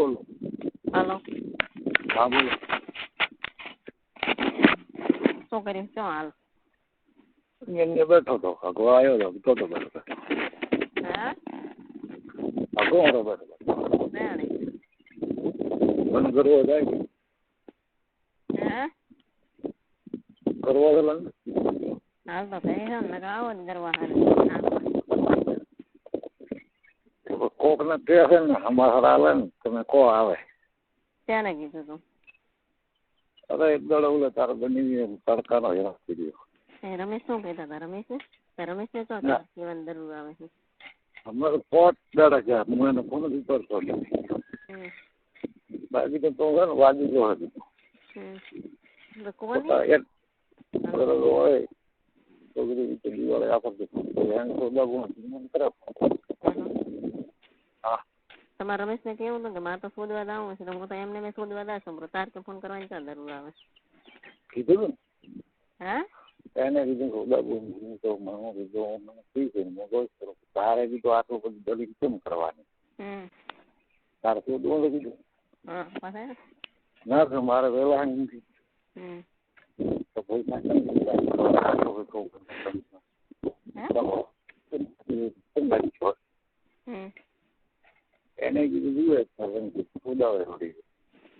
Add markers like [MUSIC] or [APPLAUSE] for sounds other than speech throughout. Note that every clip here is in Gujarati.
બોલો હાલો હા બોલો શું કર્યું શું હાલ અહીંયા બેઠો હતો અગો આવ્યો હતો તો તો બેઠો હા અગો હતો બેઠો હતો રેડી બંધ કરવો જાય ને હા કરવો તો લાગે હાલ તો થઈ છે ને આવો જ કરવા હાલ કોક ને તે છે ને અમારા હાલે ને તમે કો આવે ત્યારે કીધું તું અરે એક દડો ઓલે તારો બની તડકાનો હેરાન થઈ ગયો એ રમેશ શું કહેતા હતા રમેશ ને તો રમેશ ને તો ના. જીવન જરૂર આવે છે અમારે પોત દડા છે હું એને ફોન જ કરતો હમ બાકી તો તો છે ને વાગી ગયો હતી હમ તો કોની પોતા એક બરોબર હોય તો બધું તો દિવાળે આપે એને તો દગું મને કરે હા તમારે રમેશ ને કેવું હતું કે મારે તો શોધવા જવું છે તો હું તો એમને મેં શોધવા દા છું તાર કે ફોન કરવાની ક્યાં જરૂર આવે? કીધું હા? એને કીધું દગું હું તો મને કીધું મને ફ્રી છે હું કહું છું. તારે કીધું આટલું બધું દલીલ કેમ કરવાની? તારે શું દોડે કીધું. ના તો મારે વહેલા નથી. તો? આટલું બધું કહું. હમ. એને કીધું થોડી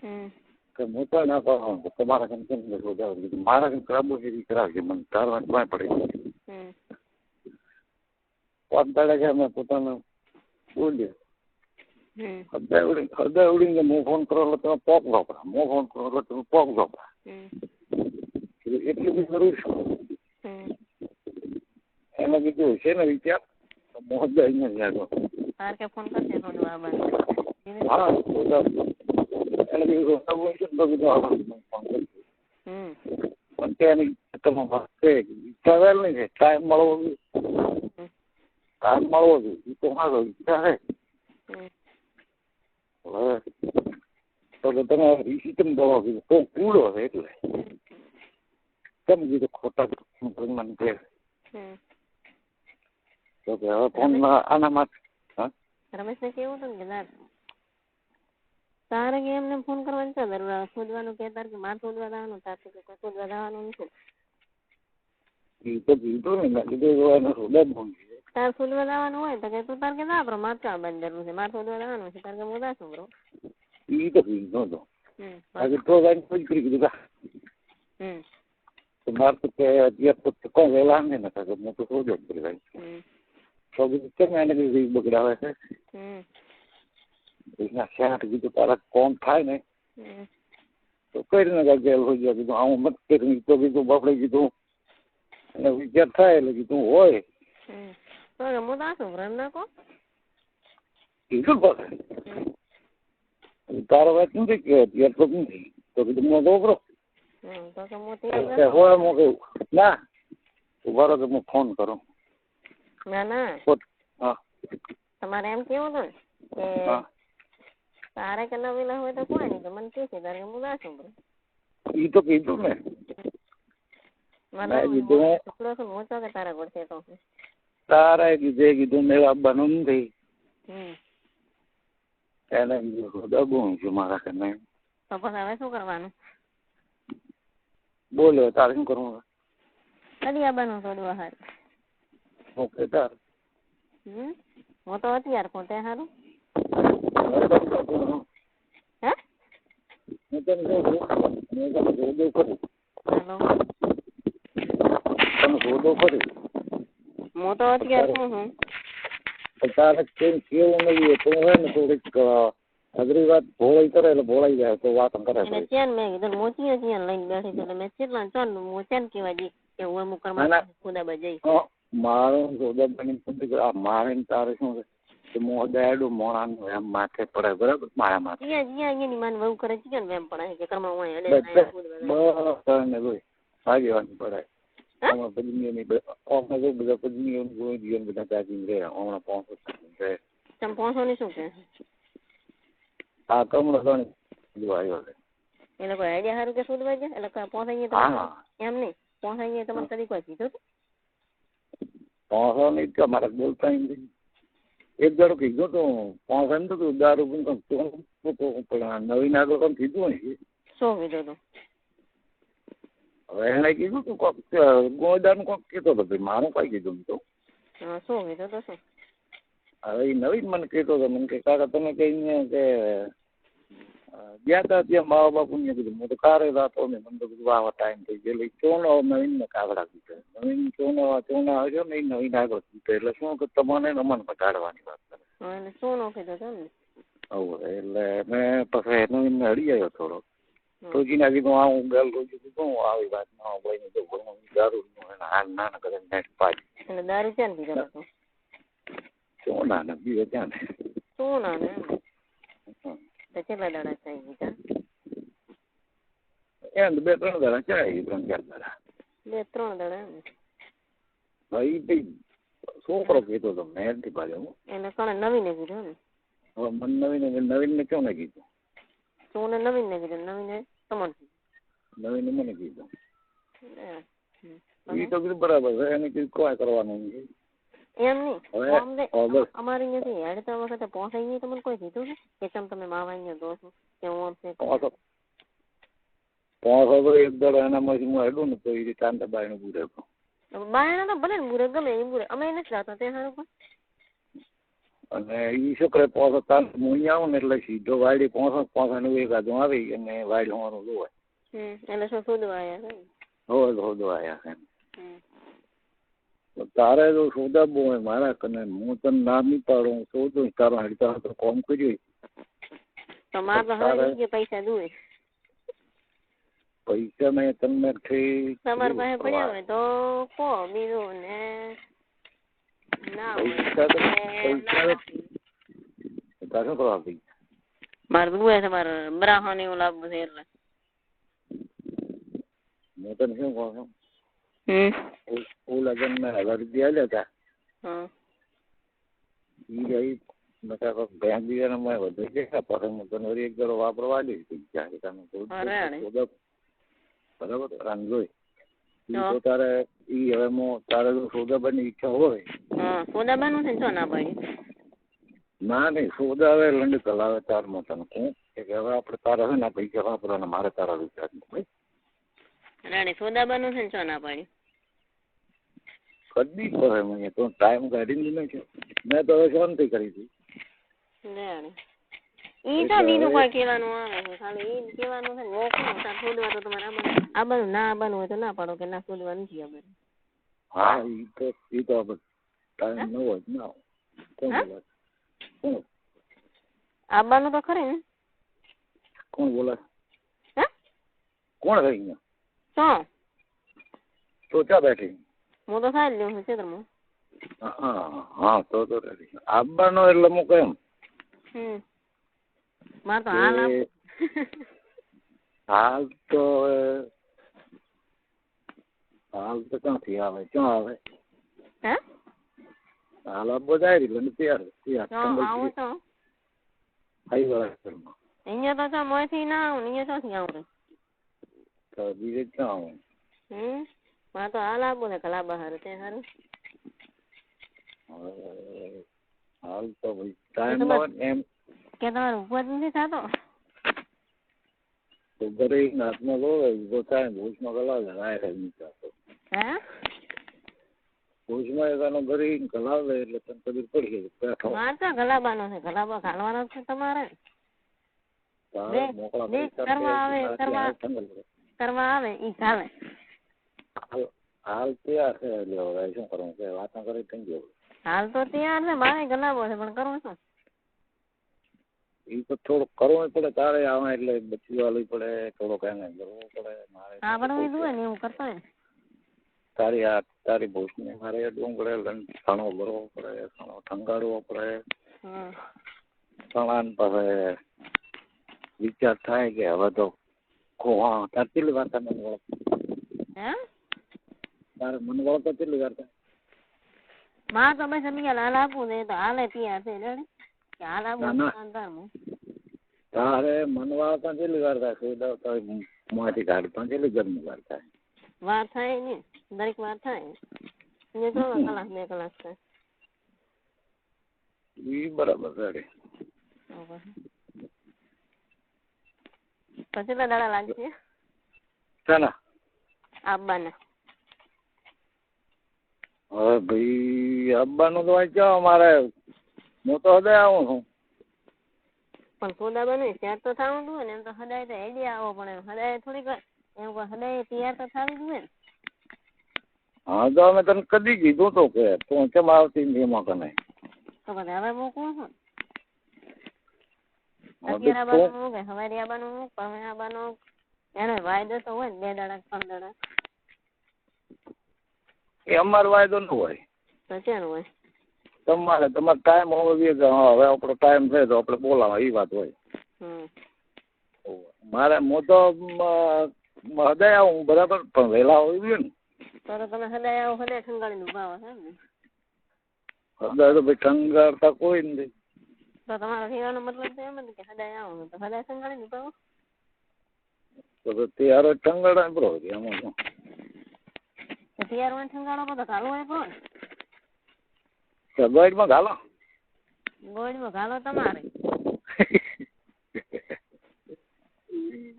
હમ. કે તો ના પાડું તમારા કેમ કેમ ઉદાવે કીધું મારા કેમ કરાબોગીરી કરાવશે મને તારવા ક્યાં પડે પાંચ દાડા કે અમે પોતાનું હમ. હૃદય ઉડી હૃદય ઉડીને હું ફોન કરો એટલે તમે પોક વાપરા મો ફોન કરો એટલે તમે પોક વાપરા એટલું બી કરું છું એને કીધું છે ને વિચાર? મોહદ અહીંયા જ ફોન કરશે આ હા છે. હમ તમે નહીં છે ટાઈમ મળવો જોઈએ ટાઈમ મળવો જોઈએ તો મારો વિચાર હવે તો તમે કેમ બોલો કીધું તો કૂડો છે એટલે કેમ કીધું ખોટા મને તો કે હવે ફોન આના માટે હા રમેશ ને કેવું હતું ને કે ના તારે કે એમને ફોન કરવાની છે જરૂર શોધવાનું કે તારે કે મારે શોધવા જવાનું તારે કે કોઈ શોધવા જવાનું નથી. તો કીધું ને કીધું તાર શોધવા જવાનું હોય તો કે તું તાર કે ના બ્રો મારે ક્યાં બંધ જરૂર છે? મારે શોધવા જવાનું છે તાર કે હું છું બ્રો એ તો કીધું તો આજે તો ગાડી ફોન કરી કીધું હમ. તો મારે તો કે અત્યારે તો કોણ વહેલા ને નતા કે હું તો કરી ભાઈ કીધું એને બગડાવે છે. એના શેઠ કીધું તારા કોમ થાય ને? તો કઈ રીતના ગયેલ હોય ગયા કીધું આવું મત કરી. તો કીધું બાપડે કીધું. અને વિચાર થાય એટલે કીધું હોય. હું જાશું બ્રો એમ ના કીધું પણ તારો વાત નથી કે અત્યારે તો નથી તો કીધું હું ગોબરો હોય હું કહ્યું ના. ઊભા રહો કે હું ફોન કરું. ના ના. તમારે એમ કેવું હતું ને કે તારે કે નવીલા હોય તો કોઈ નહીં તો મને કે છે તારે હું ના બ્રો એ તો કીધું ને તારા પડશે તો તારા કીધે કીધું મેં આપવાનું નથી એને દબું છું મારા કને તો પણ હવે શું કરવાનું? બોલો તારે શું કરવું કદી આવવાનું થોડું હાર ઓકે તાર. હમ? હું તો અત્યાર કહું તે સારું હે હું. તને કહું? છું મેં તને શોધો કરી હાલો. તને શોધો કરી હું તો અત્યાર કહું છું પણ તારે કેમ કેવું નહીં તો હે ને થોડીક અઘરી વાત ભોળાઈ કરે એટલે ભોળાઈ જાય તો વાત કરે એને ચેન મેં કીધું ચિયા ચિયા લઈને બેઠી એટલે મેં કેટલા ચાલ હું ચેન કેવા જઈ કે હું અમુક ના. ખુદા જઈ હા, મારો સોદા બની આ મારે ને તારે શું છે? કે મોં દાડું મોણાનું એમ માથે પડે બરાબર? મારા માથે. અહીંયા અહીંયા અહીંયાની માન વહુ કરે છે ને એમ પણ કે કર્મ હોય બધા બસ ને ભાઈ આગેવાની પડે આમાં પદ્મીઓની બ- જો બધા પદ્મીઓની ગોળી જીવન બધા ત્યાંથી રહે હમણાં પાંચસો રહે તમે પહોંચો ને શું કે આ કમળો ગણ જો આવ્યો છે. એ લોકો આઈડિયા સારું કે શોધવા છે એટલે કે પહોંચાઈએ હા. એમ નહીં. પહોંચાઈએ તમારે કદી કોઈ કીધું હતું? પાંચસો નહીં. એક દાડો કીધું તો પાંચ એમ તો દારૂ નવીન આગળ કંઈક કીધું ને શું કીધું તું? હવે એણે કીધું તું કોક ગોદાનું કોક કહેતો હતો ભાઈ મારું કઈ કીધું તો શું કીધું તો શું? હવે એ નવીન મને કહેતો હતો મને કે કાકા તમે કહીને કે ગયા હતા ત્યાં મા બાપુ ને કીધું હું તો કારે રાતો ને મને કીધું વાહ ટાઈમ થઈ ગયો એટલે ચોનો નવીનને કાગડા કીધું નવીન ચોના ચોનો આવ્યો ને એ નવીન આગળ કીધું એટલે શું કે તમારે ને અમને કાઢવાની વાત કરે હા એટલે શું નો કીધું તો ને આવું એટલે મેં પછી નવીનને હળી આવ્યો થોડો. તો જીના કીધું આ હું ગેલ રોજ કીધું હું આવી વાત ના હોય ને તો ભણવું દારૂ નું હાલ ના કરે નેટ પાડી એટલે દારૂ ક્યાં પીધો તો તું ને બીજે ત્યાં ને શું ને કેટલા દાડા થઈ ગયા એમ બે ત્રણ દાડા ચાય ત્રણ ચાર દાડા બે ત્રણ દાડા એમ ભાઈ છોકરો કીધો હતો મેં નથી હું એને કણે નવીને કીધું ને હવે મને નવીન નવીનને કેવું કીધું તું ને નવીન ને કીધું નવીને તમને નવીન મને કીધું એ તો કીધું બરાબર છે એને કીધું કોઈ કરવાનું એમ નહીં અમારે અહીંયાથી હેડતા વખતે પહોંચાઈ ગઈ તમને કોઈ કીધું છે? કે ચમ તમે માવા અહીંયા દો છો કે હું પોસો પોસો તો એક દાડો એનામાંથી હું હેડું ને તો એ રીતે આંતે બાયનું બુરે બાયણા તો ભલે બુરે ગમે એ બુરે. અમે નથી જાતા તે સારું પણ અને એ છોકરે પોસો તાર હું અહીંયા આવું ને એટલે સીધો વાડી પોસો પોસાનું એક આધું આવી અને વાડી હોવાનું જોવાય. એટલે શું શોધવા આવ્યા છે ને? શોધવા આવ્યા આયા છે તારે તો બહુ હોય મારા કને હું તને ના નહીં પાડું સોદું તારો હડતા તો કોમ કર્યું? તો મારે તો કે પૈસા દુએ પૈસા મેં તમને ઠીક તમારી પાસે પડ્યા હોય તો કો બીજું ને ના પૈસા તો પૈસા તારે શું કરવા ભાઈ? મારે દુએ તમારે બ્રાહ્મણ એવું લાવવું છે એટલે. હું તને શું કહું છું? ઓ લગન મેં હજાર રૂપિયા આલ્યા હતા. હા. ઈ ગઈ નકા કોક બેંક બીજાને મેં વધુ છે પરમ જનવરી એક દરો વાપરવા દે પૈસા કે તને તો અરે અરે. સોદા બરાબર જોઈ તો તારે ઈ હવે હું તારે જો સોદાબાની ઈચ્છા હોય. હા સોદાબાનું છે ને શું ના પાડી ના નહીં સોદા હવે લંડ કલાવે તારમાં તને કહું કે હવે આપણે તારા છે ને પૈસા વાપરવાના મારે તારા વિચાર ભાઈ. રાણી સોદાબાનું છે ને શું ના પાડી કદી કરે મને. તો ટાઈમ કાઢીને નહીં કે મેં તો હવે શાંતિ કરી હતી. ને ઈ તો બીજું કોઈ કહેવાનું આવે છે ખાલી ઈ કહેવાનું છે મોકલું તાર શોધવા તો તમારે આબાનું આબાનું ના આબાનું હોય તો ના પાડો કે ના શોધવા નથી આબાનું હા ઈ તો ઈ તો આપણે ટાઈમ ન હોય ના. કોણ હા? બોલાય આબાનું તો ખરી ને. કોણ બોલાય હે? કોણ રહી તો ક્યાં બેઠી. તો ખાઈ જ લઉં છું હા હા તો તો રેડી આવવાનો એટલે મુ કેમ? હમ. માર તો હાલ હાલ તો હાલ તો ક્યાંથી આવે? ક્યાં આવે? હે? હાલ આ જાય એટલે તો આવું તો. આવી વાળા ઘરમાં. અહીંયા તો છો મોયથી ના આવું અહીંયા ચોથી આવું? તો બીજે ક્યાં આવું? હમ. મારે તો હાલ આપવું ને કલા બહાર તે સારું હાલ તો ભાઈ ટાઈમમાં એમ. કે તમારે ઉપવાસ નથી થતો? તો દરેક હાથમાં જોવે ઊભો થાય ભૂસમાં કલાવે રાય નહીં થતો. હે? ભૂસમાં એકાનો ઘરે કલાવે એટલે તને કદી પડી ગઈ બેઠો. મારે તો ગલાબાનો છે ગલાબા ખાલવાનો છે તમારે. કરવા આવે, કરવા- આવે ઈ ઘાલે હાલ હાલ તૈયાર છે એટલે હવે શું કરવું? કે વાતો કરી થઈ ગયો હાલ તો તૈયાર છે મારે ગલાબો છે પણ કરવું શું? એ તો થોડુંક કરવું પડે તારે આવે એટલે બચી વાળવી પડે થોડોક એને કરવું પડે મારે હા પણ હું જોવે ને એવું કરતો ને. તારી આ તારી ભૂસને મારે ડુંગળે લંડ ભરવો પડે સણો ઠંગાડવો પડે સણાન પાસે વિચાર થાય કે હવે તો કોણ તાર કેટલી વાર તમે હે? તારે મને વળતો કેટલી વાર થાય. માં તો બસ એમ હાલ આપવું છે તો હાલે ત્યાં છે રેડી? કે હાલ આપવું. અંધારમાં. તારે મન વાળતા કેટલી વાર થાય સોદા તો માંથી કાઢતા કેટલી ગરમી વાર થાય? વાર થાય ને દરેક વાર થાય. ને તો [LAUGHS] કલાક બે કલાક થાય. ઈ બરાબર રેડી. તો પછી કેટલા દાડા લાગશે? ને આવવાના. હવે ભાઈ આવવાનું તો અહીં ક્યાં મારે હું તો હદે આવું છું. પણ સોદા બનવી ત્યાં તો થવું જોઈએ ને એમ તો હદાય તો હેડી આવો પણ એમ હદાય થોડીક એમ કોઈ હદાય તૈયાર તો થવી જોઈએ ને. હા તો અમે તને કદી કીધું તો કે તું કેમ આવતી નથી એમાં કને તો પછી હવે મૂકવું હવે અત્યારે આવવાનું મૂકે સવારે આવવાનું મૂક હવે આવવાનું એનો વાયદો તો હોય ને બે દાડા ત્રણ દાડા એ અમારો વાયદો ન હોય. હોય. તમારે તમારે ટાઈમ હોવો જોઈએ કે હા હવે આપણો ટાઈમ છે તો આપણે બોલાવા એ વાત હોય. મારે હું તો હદે આવું બરાબર પણ વહેલા હોવી જોઈએ ને. તો તમે હદાય આવો હદાય ઠંગાડીને ઊભા હો એમ ને. હૃદય તો ભાઈ ટંગારતા કોઈ નથી. તો તમારો કહેવાનો મતલબ તો એમ જ કે હદાય આવો તો હદાય ઠંગાડીને ઊભા હો તો તે ત્યારે ખંગાળાય બરો એમાં હોય ને તો ઘાલો હોય કોણ? સગવડમાં ઘાલો. ગોળીમાં ઘાલો તમારે? [LAUGHS]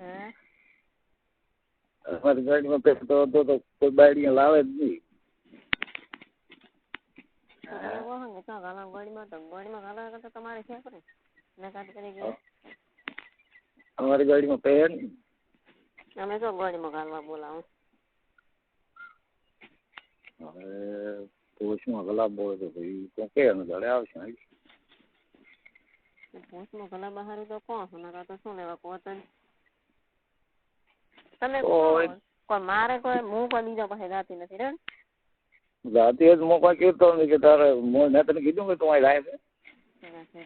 હે? અમારી ગાડીમાં પેસતો તો તો કોઈ બાયડી લાવે જ નહીં. અમારી ગાડીમાં પહેર અમે તો ગાડીમાં ઘાલવા બોલાવું. હવે પોષમાં ગલાબ તો ભાઈ? તો કે એને આવશે નહીં. પોસ્ટમાં ભલા બહાર તો કોણ નકર તો શું લેવા કોતન તમે કોઈ મારે કોઈ હું કોઈ બીજા પાસે જાતી નથી રે જાતિ જ હું કોઈ કીધો નહીં કે તારે મેં તને કીધું કે તું અહીં લાય છે.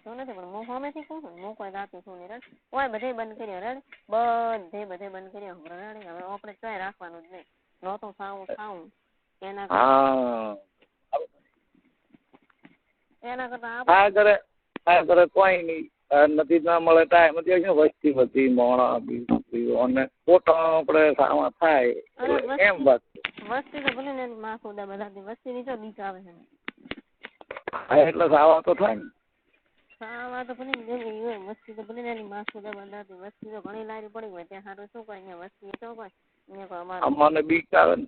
તો નથી પણ હું સામેથી કહું છું હું કોઈ જાતી છું નહીં રે ઓય બધે બંધ કર્યો રે બધે બધે બંધ કર્યો રેડી હવે આપણે ક્યાંય રાખવાનું જ નહીં. નહોતું ખાવું ખાવું એના કરતા. હા એના કરતા આ કરે આ કરે કોઈ નહીં. નથી ના મળે ટાઈમ અત્યારે શું વસ્તી બધી મોણા બીજું અને પોતા આપણે સામા થાય. એમ વાત. વસ્તી તો ભલે ને એની બધા વસ્તી ની તો બીક આવે છે. હા એટલે સાવા તો થાય ને. સાવા તો ભલે ને જેવી હોય વસ્તી તો ભલે ને એની માં ખોદા બધાથી વસ્તી તો ઘણી લારી પડી હોય ત્યાં સારું શું કોઈ અહીંયા વસ્તી તો કોઈ અમારે બીક આવે ને.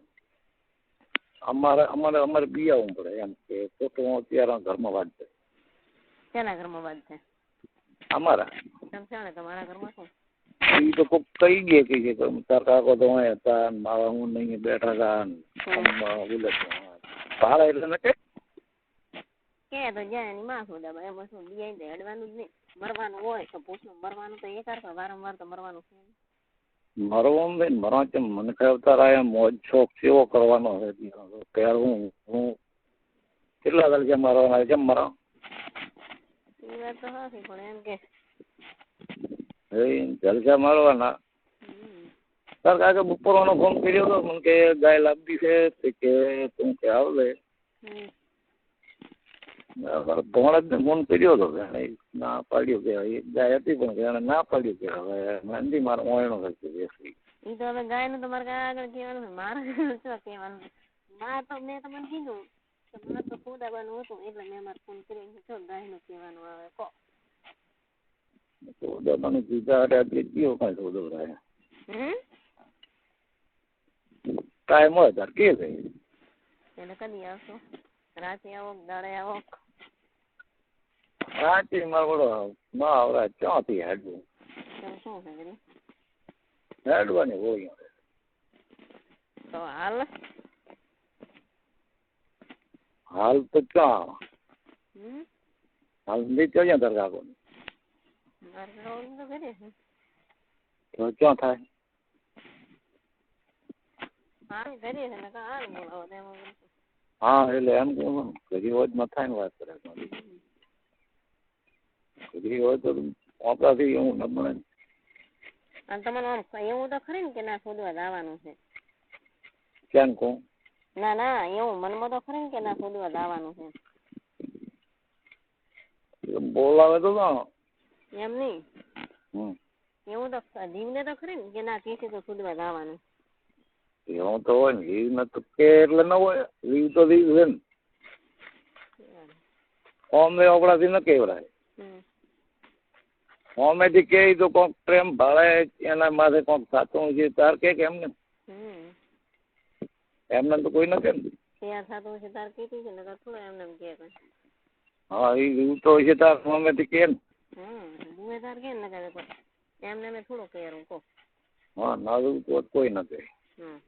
અમારે અમારે અમારે બિયાવું પડે એમ કે ખોટું અત્યારે ઘરમાં વાત છે શેના ઘરમાં છે અમારા. સમજાણે તમારા ઘરમાં શું? એ તો કોક કહી ગયા કે છે તાર કાકો તો અહીં હતા મારા હું નહીં બેઠા હતા બોલે ભાડા એટલે ને કે? તો જ્યાં એની માં શું દાબા એમાં શું બિયાઈ દે હેડવાનું જ નહીં. મરવાનું હોય તો પૂછું. મરવાનું તો એ કરતા વારંવાર તો મરવાનું છે. મરવાનું બેન મરવા કેમ મને કહ્યું તારા મોજ શોખ સેવો કરવાનો છે ત્યારે હું હું કેટલા તરીકે મરવાના કેમ મરવા. કે. એ જલસા મારવાના. સર તાર કાકે બપોરવાનો ફોન કર્યો હતો મને કે ગાય લાવવી છે કે તું કે આવલે હમ. મારા ભોણજ ને ફોન કર્યો હતો કે ના પાડ્યો કે એક ગાય હતી પણ એને ના પાડ્યું કે હવે મંદી મારો ઓયણો થશે બેસી ઈ તો હવે ગાયનું તમારે કાંઈ આગળ કહેવાનું છે મારે શું કહેવાનું. ના તો મેં તમને કીધું કે મારે તો ખોદાવાનું હતું એટલે મેં મારે ફોન કર્યો કે ગાયનું કહેવાનું આવે કહો. સોદા મને કીધા અરે આજે કયો કાંઈ હમ? ટાઈમ હોય તાર કે એટલે કદી આવશો? રાતે આવો દાડે આવો? રાંચી મારો ના આવરા ક્યાંથી હેડવું? હેડવાની હોય તો હાલ? હાલ તો ક્યાં? હાલ નથી ક્યાં તાર કોની તો ક્યાં થાય? હા એટલે એમ કહું ઘરી હોય જ થાય ને વાત કરે. હોય તો આપણાથી એવું ન બને. અને તમને આમ એવું તો ખરી ને કે ના શોધવા જવાનું છે? કેમ કહું ના ના એવું મનમાં તો ખરી ને કે ના શોધવા જવાનું છે? બોલાવે તો ના એમ નહીં એવું તો જીવને તો ખરી ને કે ના તો શોધવા જવાનું. એવું તો હોય ને જીવ ને તો કે એટલે ન હોય. જીવ તો જીવ છે ને. ઓમ ને ઓગળાથી ન કહેવરાય હમ. ઓમેથી કહે તો કોક પ્રેમ ભાળે એના માથે કોક થતું છે તાર કે કેમ ને હમ. એમને તો કોઈ ન કે કે હા એ એવું તો છે તાર ઓમેથી કે કે એમને થોડો કેરું કહો. હા ના એવું તો કોઈ ન કહે હમ.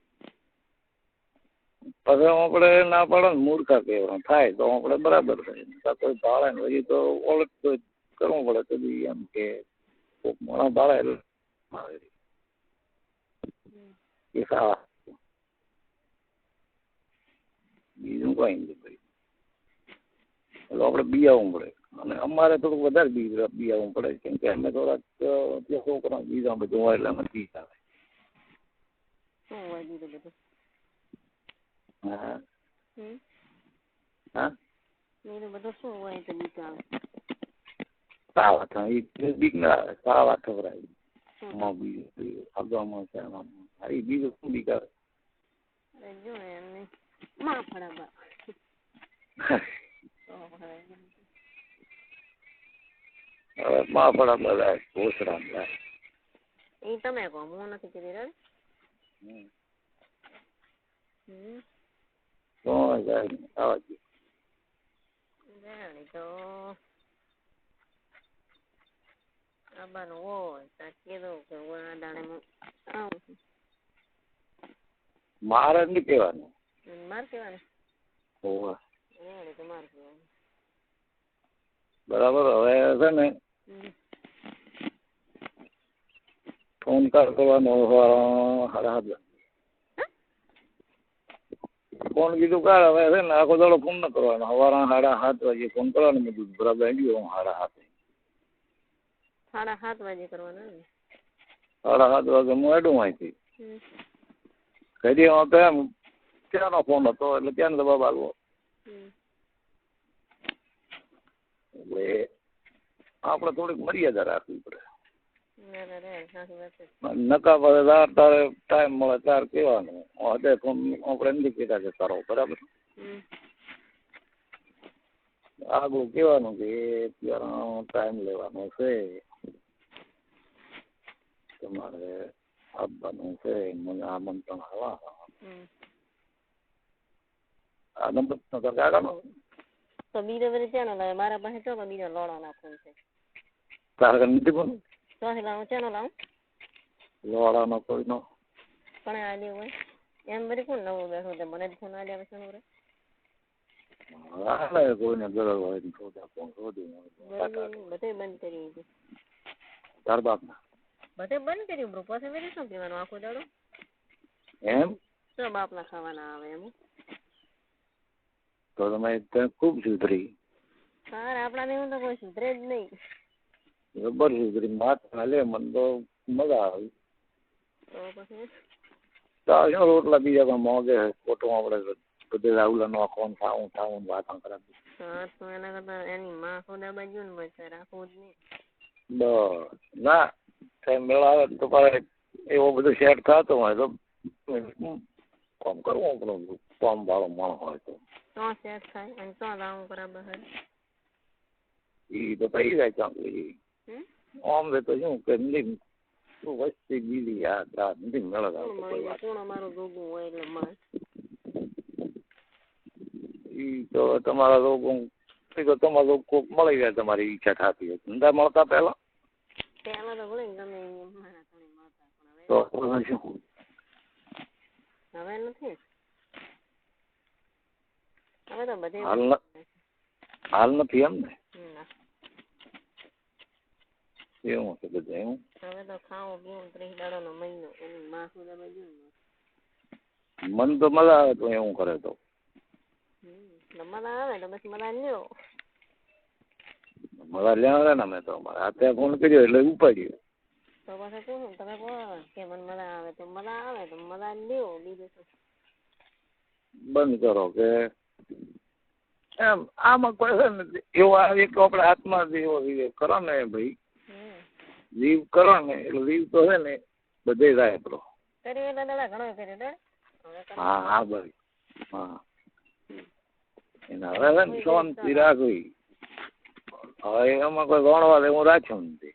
પછી આપણે ના પાડે ને મૂર્ખા કહેવાય, થાય તો આપણે બરાબર થાય. નકર કોઈ ભાળે ને પછી તો ઓળખ તો કરવું પડે, તો બી એમ કે કોઈક મોણા ભાળે એટલે હમ એ સારા બીજું કઈ નથી ભાઈ. એટલે આપણે બિયાવું પડે. અને અમારે થોડુંક વધારે બીજ બિયાવું પડે, કેમ કે અમે થોડાક ત્યાં છોકરા બીજા બધું હોય એટલે અમે બીજ આવે શું હોય બીજું બધું? હા હમ હા બીજું બધું શું હોય તો બીક આવે સાવા થાય એ બીક ના આવે સાવા ખવડાય શું એમાં બીજું બીજું આગળમાં છે એમાં હા એ બીજું શું બીક આવે અરે જો એમને માં ફળાબા તો હવે હવે માં પડા બધા ઘોસડા બધા એ તમે કહો હું નથી કીધી રે હમ. હમ હજાર આવા તો આવવાનું હોય ત્યાં કીધું કે હું આ દાડે આવું છું મારે નથી કહેવાનું અને માર કહેવાનું હોવે. જાણી તો માર કહેવાનું બરાબર હવે છે ને ફોન કર કરવાનો સવારે સાડા સાત. ફોન કીધું કર હવે છે ને આખો દાડો ફોન ન કરવાનો. સવારના સાડા સાત વાગે ફોન કરવાનો. મેં કીધું બરાબર ગયો હું સાડા સાત. સાડા સાત વાગે કરવાનો ને? સાડા સાત વાગે હું હેડું અહીંથી. ઘડી હું તો એમ ત્યાંનો ફોન હતો? એટલે ત્યાં જવાબ આવ્યો એટલે આપણે થોડીક મર્યાદા રાખવી પડે. નકા પાસે તાર તારે ટાઈમ મળે તાર કહેવાનું. ફોન આપણે નથી છે કે બરાબર? આગળ કહેવાનું કે અત્યારે ટાઈમ લેવાનો છે. તમારે આપવાનું છે મને આમંત્રણ આવવા આ નંબર નગર કાકાનો તો બીજો બધી ચેનલ ને મારા પાસે તો બીજો લોડાના ફોન છે. તારે નથી બોલું ચોથી લાવું ચેનલ લાવું લોડાનો કોઈનો પણ આલ્યો હોય એમ બધી કોણ નવું બેઠું તે મને જ ફોન આલ્યા પછી રે હાલે કોઈને ગરજ હોય ને શોધા ફોન શોધી બધે બંધ કરી દીધું તાર બાપના બધે બંધ કર્યું બ્રો પાસે મેં શું પીવાનું આખો દાડો એમ તો બાપના ખાવાના આવે એમ તો તમે ખૂબ સુધરી આપણા આપણાને હું તો કોઈ સુધરે જ નહીં જબર સુધરી હાલે મને તો મજા આવી. તો પછી શું રોટલા બીજા પણ મોગે ખોટું આપણે બધે રાહુલા નોખવાનું થાવું થાવું વાતા કરાવી હા તો એના કરતા એની માં સોદા બાજુ ને રાખવું જ નહીં. બસ. ના ટાઈમ મેળાવે તો મારે એવો બધો સેટ થતો હોય તો કામ કરવું આપણું કામ વાળો માણસ હોય તો. તો સેટ થાય અને તો કરા બહાર એ તો થઈ જાય ચાંકલી આમ રે તો શું કે નહીં શું વસ્તી ગીલી આ આ નિમ મળી કોણ અમારું ભોગવું હોય એટલે માર. ઈ તો તમારા ગોગું તો તમારા લોકો કોક મળી જાય તમારી ઈચ્છા થતી હોય. ધંધા મળતા પહેલા? પહેલા તો ભલે ગમે મારા ઘરે મળતા પણ તો હવે નથી. હવે તો બધે હાલ હાલ નથી એમ ને? ના. એવું છે બધું એવું? હવે તો ખાવું પીવું ત્રીસ દાડાનો મહિનો એની માં બાજુ ને મન તો મજા આવે તો એવું કરે તો. મજા આવે તો પછી મજા લ્યો. મજા લેવા ને અમે તો અત્યારે ફોન કર્યો એટલે ઉપાડ્યો. તો પછી કહું તમે કહો કે મને મજા આવે તો મજા આવે તો મજા લ્યો બીજું શું બંધ કરો કે એમ આમાં કોઈ છે ને એવો આવે એક આપણે આત્મા જેવો વિવેક કરો ને ભાઈ. લીવ કરો ને એટલે લીવ તો છે ને બધે જાય આપણો. હા હા ભાઈ. હા. એના હવે છે ને શાંતિ રાખવી હવે એમાં કોઈ ગણવા હું રાખ્યો નથી.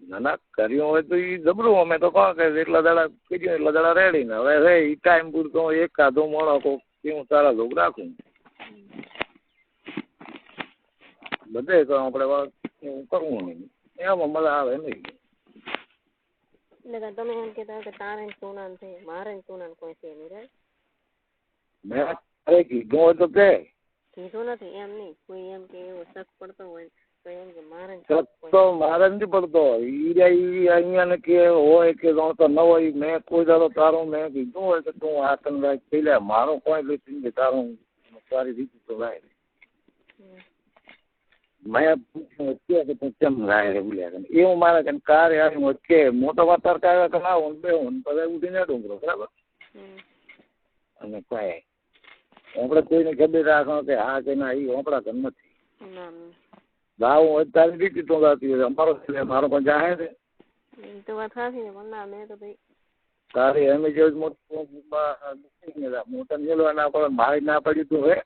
ને? ના કર્યું હોય તો એ જબરું. અમે તો કહો કે એટલા દાડા કર્યું એટલા દાડા રેડી ને. હવે રે એ ટાઈમ પૂરતો હું એક કાધો મોણો કોક હું તારા લોક રાખું. બધે તો આપણે કરવું નહીં એમાં મજા આવે નહીં. એટલે તમે એમ કહેતા કે તારે ને સોના છે મારે સોનાન કોઈ છે નહીં રે મેં અરે કીધું હોય તો કે. કીધું નથી એમ નહીં. કોઈ એમ કે એવો શક પડતો હોય તો એમ કે મારે તો મારે નથી પડતો. ઈ અહીંયા કે હોય કે તો ન હોય મેં કોઈ દાડો તારું મેં કીધું હોય કે તું આ તને થઈ લે મારું કોઈ લીધી તારું તારી રીતે તો રાય કેમ રાય રે બોલ્યા એ એવું મારે કે કાર આવી વચ્ચે મોટો વાતાર કાઢ્યા કે ના હું બે હું પછી ઉઠીને ડુંગરો બરાબર અને કહે આપણે કોઈને ખબર રાખો કે હા કે ના એ આપણા ઘર નથી ભાવ હોય તારી રીતે તો ગાતી હોય અમારો મારો પણ જાહે છે તો વાત સાચી છે પણ ના મેં તો ભાઈ તારે એમ જે મોટું મોટા મેળવા ના પડે મારી ના પડી તું હે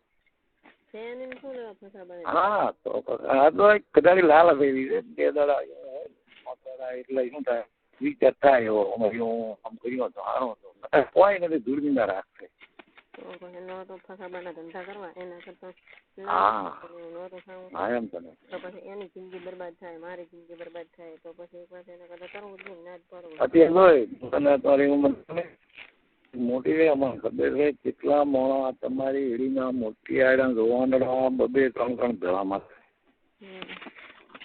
હા તો આ તો કદાચ લાલ એવી છે. બે દાડા એટલે શું થાય? વિચાર થાય એવો. હું આમ કર્યો હતો હારો હતો. કોઈ નથી દૂરબીન ના રાખે. તો પછી નો તો ફસા બના ધંધા કરવા એના કરતા હા. તો ખાવું. હા તો પછી એની જિંદગી બરબાદ થાય મારી જિંદગી બરબાદ થાય તો પછી એક વાર કરવું નહીં ના જ પડવું. અત્યારે તારી ઉંમર મોટી રે અમને ખબર છે, કેટલા મોણા તમારી એડીના મોટી આડા રોવાંડડા બબે ત્રણ ત્રણ ભેળામાં.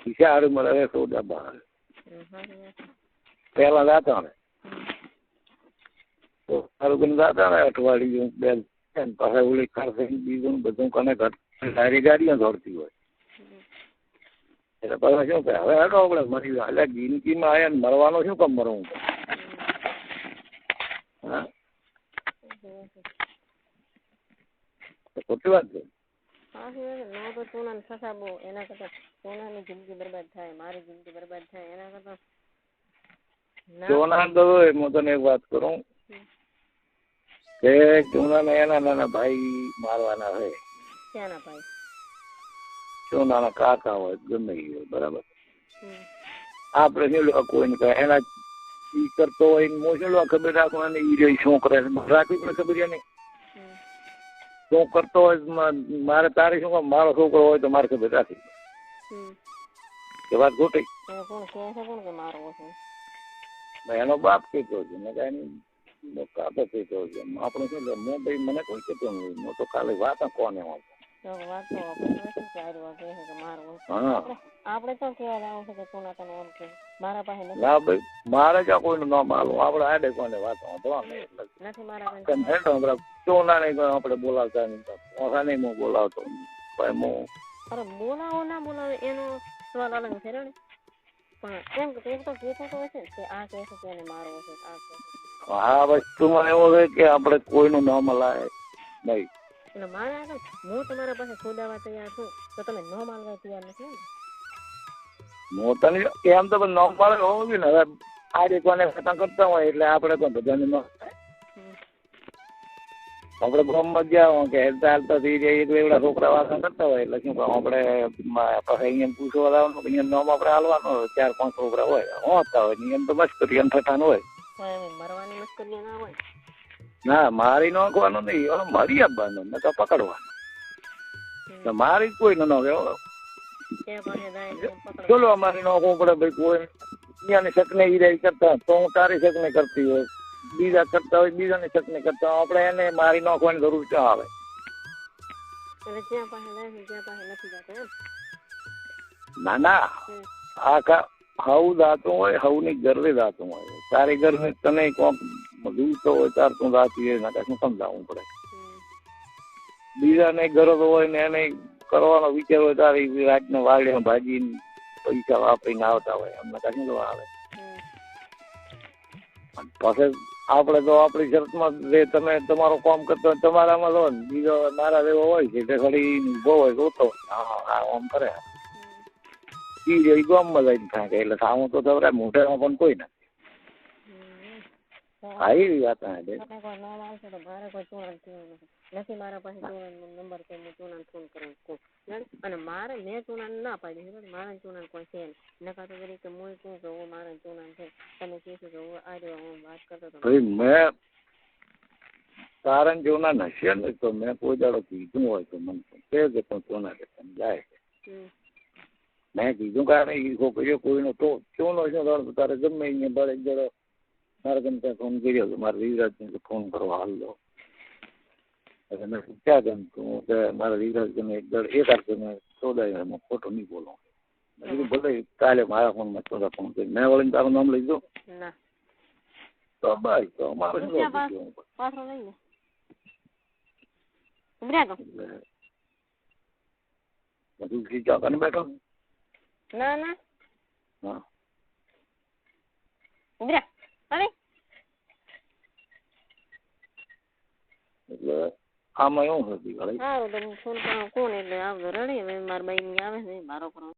પૈસા હારું મળે સોદા બહાર. પહેલા જાતા ને. તો સારું કરીને જાતા ને, અઠવાડિયું બે પાસે ઓલી થઈને બીજું બધું કને ઘટ સારી ગાડીઓ દોડતી હોય. એટલે પાછા શું કહે હવે હેડો આપણે, મરી એટલે જિંદગીમાં આવ્યા ને મરવાનો શું કામ મરવું? હા? ખોટી વાત છે? હા છે. નો તો સોનાને ફસા બહુ એના કરતા સોનાની જિંદગી બરબાદ થાય મારી જિંદગી બરબાદ થાય એના કરતા ના. સોના તો હું તને એક વાત કરું. કે સોનાને એના નાના ભાઈ મારવાના હોય ક્યાંના ભાઈ? સોનાના કાકા હોય ગમે એ હોય બરાબર? શું લેવા કોઈને કહે એના ઈ કરતો હોય લેવા ખબર રાખવાની ઈ રહી શું કરે રાખવી પડે ખબર નહીં શું કરતો હોય મારે તારે શું મારો છોકરો હોય તો મારે ખબર પડે. કે વાત ખોટી. એનો બાપ કહેતો છે. મેં કાંઈ કાતો કહેતો છે. આપણે શું હું ભાઈ મને કોઈ કહેતો નહીં હું તો ખાલી વાત કોને હું. આપણે તો કહેવા લાવું છે કે સોના તને એમ કે મારા પાસે નથી. ના ભાઈ મારે ક્યાં કોઈનું નામ આલું આપણે આડે કોને વાત આપણે ચોના નહીં કોઈ આપણે બોલાવતા નહીં. ઓછા નહીં હું બોલાવતો. ભાઈ હું અરે બોલાવો ના બોલાવો એનો સવાલ અલગ છે રે પણ એમ એક તો કહેતો હશે કે આ કહે છે કે એને મારવો છે આ કહે છે. વસ્તુમાં એવું છે કે આપણે કોઈનું નામ લાય નહીં. એટલે મારે હું તમારા પાસે ખોદાવા તૈયાર છું તો તમે ન માનવા તૈયાર નથી ને. તને એમ તો નામ હોવું જોઈએ ને. હવે આ કોને ખતમ કરતા હોય એટલે આપણે પણ બધાને ન. આપણે ગામમાં ગયા હોય કે હેલતા હાલતા થઈ જાય એટલે એવડા છોકરા વાસણ કરતા હોય એટલે શું આપણે અહીંયા પૂછવા લાવવાનું કે અહીંયા નોમ આપણે હાલવાનું હોય ચાર પાંચ છોકરા હોય હોતા હોય એમ તો બસ કરી એમ થતા હોય. ના મારી નાખવાનું નહીં મારી આપવાનું ને તો પકડવાનું. મારી કોઈ ન નાખે એ ને ચલો અમારી નાખવું પડે ભાઈ કોઈ. બીજાની શકને ઈરાઈ કરતા તો હું તારી શકને કરતી હોય. બીજા કરતા હોય બીજાની શકને કરતા હોય. આપણે એને મારી નોખવાની જરૂર ક્યાં આવે? ના ના. આખા હવ દાતું હોય હવની ગરવે દાતું હોય. તારી ગરવે તને કોક તો હોય તાર તું દાતી હોય. ના શું સમજાવવું પડે. બીજાને ગરજ હોય ને એને કરવાનો વિચાર હોય તારી રાતને વાળીને ભાજી પૈસા વાપરીને આવતા હોય. અમને કશું તો આવે? પાસે આપણે તો આપણી શરતમાં જે તમે તમારું કામ કરતો હોય તમારામાં લો ને. બીજો મારા જેવો હોય છે તે ખાલી ઊભો હોય જોતો હોય. હા હા આમ કરે. ઈ જો ગામમાં લઈને થાય એટલે સામું તો ખબર મોઢામાં પણ કોઈ નથી. આવી વાત છે તમે કોઈ નામ આવશે તો મારે કોઈ ચૂરણ થયું નથી નથી મારા પાસે ચૂનાનો નંબર કે હું ચૂનાને ફોન કરીને કહું. રેડી અને મારે મેં ચૂનાને ના પાડી છે રેડી મારે ચૂનાને કોઈ છે નહીં. નકા તો વળી કે હું કહું કે હું મારે ચૂનાને છે. તમે કહેશો કે હું આ રહ્યો હું વાત કરતો હતો. ભાઈ મેં તારણ જેવના નશ્યા ને તો મેં કોઈ દાડો કીધું હોય તો મને કહે કે તું સોના કે સમજાય હમ. મેં કીધું કારણ એ છોકરીઓ કોઈનો તો ચોનો છે તારે તારે ગમે અહીંયા બાર એક દાડો મારે ગમતા ફોન કર્યો તો મારે વિરાજને ફોન કરવા હાલ દો એટલે મેં પૂછ્યા કેમ તું કે મારા વિરાજને એક દાડો એક હાથ મેં ચોદાય એમાં ખોટો નહીં બોલો. મેં કીધું ભલે કાલે મારા ફોનમાં ચોદા ફોન કરી. મેં વળીને તારું નામ લઈ દો તો બસ તો મારે શું બધું ખીચા કરીને બેઠો? ના ના. હા. એટલે આમાં એવું હતું ભાઈ. તો ફોન કરો. કોણ એટલે આવતો રડી હવે મારા બાઈ આવે છે મારો કરો